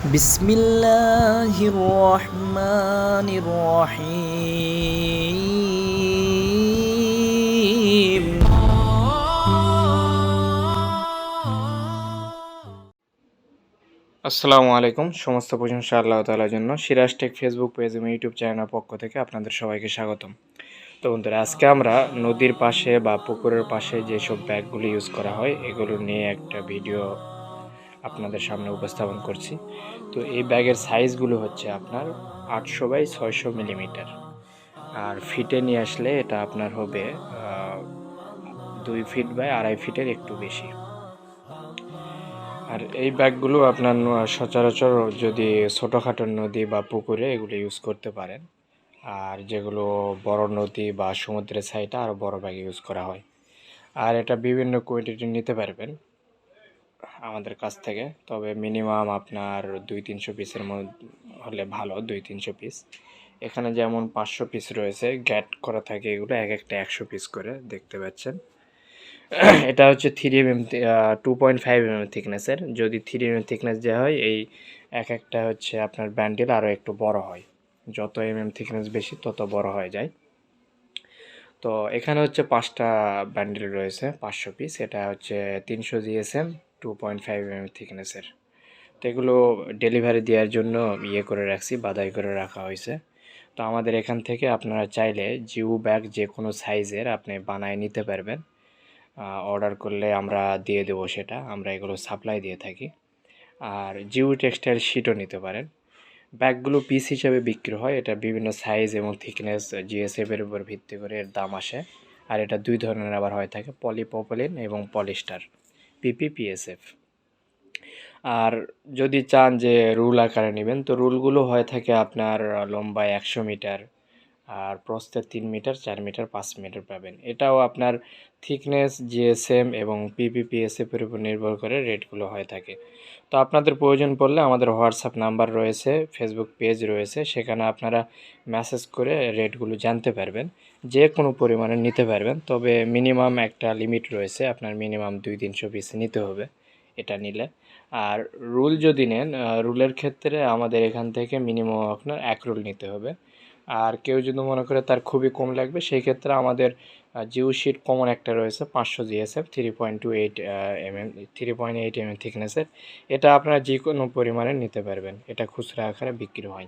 بسم الله الرحمن الرحيم আসসালামু আলাইকুম সমস্ত প্রশংসা আল্লাহ তালার জন্য সিরাজ টেক ফেসবুক পেজ এবং ইউটিউব চ্যানেলের পক্ষ থেকে আপনাদের সবাইকে স্বাগতম তো বন্ধুরা আজকে আমরা নদীর পাশে বা পুকুরের পাশে যেসব ব্যাগগুলো ইউজ করা হয় এগুলো নিয়ে একটা ভিডিও আপনাদের সামনে উপস্থাপন করছি। তো এই ব্যাগের সাইজগুলো হচ্ছে আপনার আটশো বাই ছয়শো মিলিমিটার। আর ফিটে নিয়ে আসলে এটা আপনার হবে দুই ফিট বাই আড়াই ফিটের একটু বেশি। আর এই ব্যাগগুলো আপনার সচরাচর যদি ছোটোখাটো নদী বা পুকুরে এগুলো ইউজ করতে পারেন। আর যেগুলো বড় নদী বা সমুদ্রের সাইডে আরও বড় ব্যাগ ইউজ করা হয়। আর এটা বিভিন্ন কোয়ান্টিটি নিতে পারবেন। আমাদের কাছ থেকে। তবে মিনিমাম আপনার দুই তিনশো পিসের মধ্যে হলে ভালো দুই তিনশো পিস এখানে যেমন পাঁচশো পিস রয়েছে গ্যাট করা থাকে এগুলো এক একটা একশো পিস করে দেখতে পাচ্ছেন। এটা হচ্ছে three M M two point five M M থিকনেসের যদি থ্রি এম এম থিকনেস দেওয়া হয়, এই এক একটা হচ্ছে আপনার ব্যান্ডেল আরও একটু বড় হয়। যত এম এম থিকনেস বেশি, তত বড় হয়ে যায়। তো এখানে হচ্ছে পাঁচটা ব্যান্ডেল রয়েছে, পাঁচশো পিস এটা হচ্ছে তিনশো GSM two point five M থিকনেসের তো এগুলো ডেলিভারি দেওয়ার জন্য ইয়ে করে রাখছি বাদাই করে রাখা হয়েছে। তো আমাদের এখান থেকে আপনারা চাইলে জিও ব্যাগ যে কোনো সাইজের আপনি বানায় নিতে পারবেন। অর্ডার করলে আমরা দিয়ে দেবো সেটা, আমরা এগুলো সাপ্লাই দিয়ে থাকি। আর জিও টেক্সটাইল শিটও নিতে পারেন। ব্যাগগুলো পিস হিসাবে বিক্রি হয়, এটা বিভিন্ন সাইজ এবং থিকনেস জিএসএফের উপর ভিত্তি করে এর দাম আসে। আর এটা দুই ধরনের আবার হয়ে থাকে পলিপপলিন এবং পলিস্টার পিপি পিএসএফ আর যদি চান যে রুল আকারে নেবেন, তো রুলগুলো হয়ে থাকে আপনার লম্বায় একশো মিটার। আর প্রস্থে তিন মিটার, চার মিটার, পাঁচ মিটার পাবেন। এটাও আপনার থিকনেস জিএসএম এবং পিপিপিএসএফের উপর নির্ভর করে রেটগুলো হয়ে থাকে। তো আপনাদের প্রয়োজন পড়লে আমাদের হোয়াটসঅ্যাপ নাম্বার রয়েছে, ফেসবুক পেজ রয়েছে, সেখানে আপনারা মেসেজ করে রেটগুলো জানতে পারবেন। যে কোনো পরিমাণে নিতে পারবেন, তবে মিনিমাম একটা লিমিট রয়েছে, আপনার মিনিমাম দুই তিনশো পিস নিতে হবে এটা নিলে। আর রুল যদি নেন রুলের ক্ষেত্রে আমাদের এখান থেকে মিনিমাম আপনার এক রুল নিতে হবে। আর কেউ যদি মনে করে তার খুবই কম লাগবে, সেই ক্ষেত্রে আমাদের জিও শিট কমন একটা রয়েছে, পাঁচশো GSF three point two eight M M three point eight M M থিকনেসের এটা আপনারা যে কোনো পরিমাণে নিতে পারবেন। এটা খুচরা আকারে বিক্রি হয়।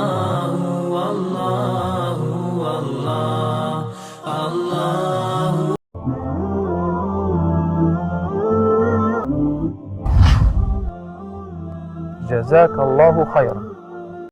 جزاك الله خيرا.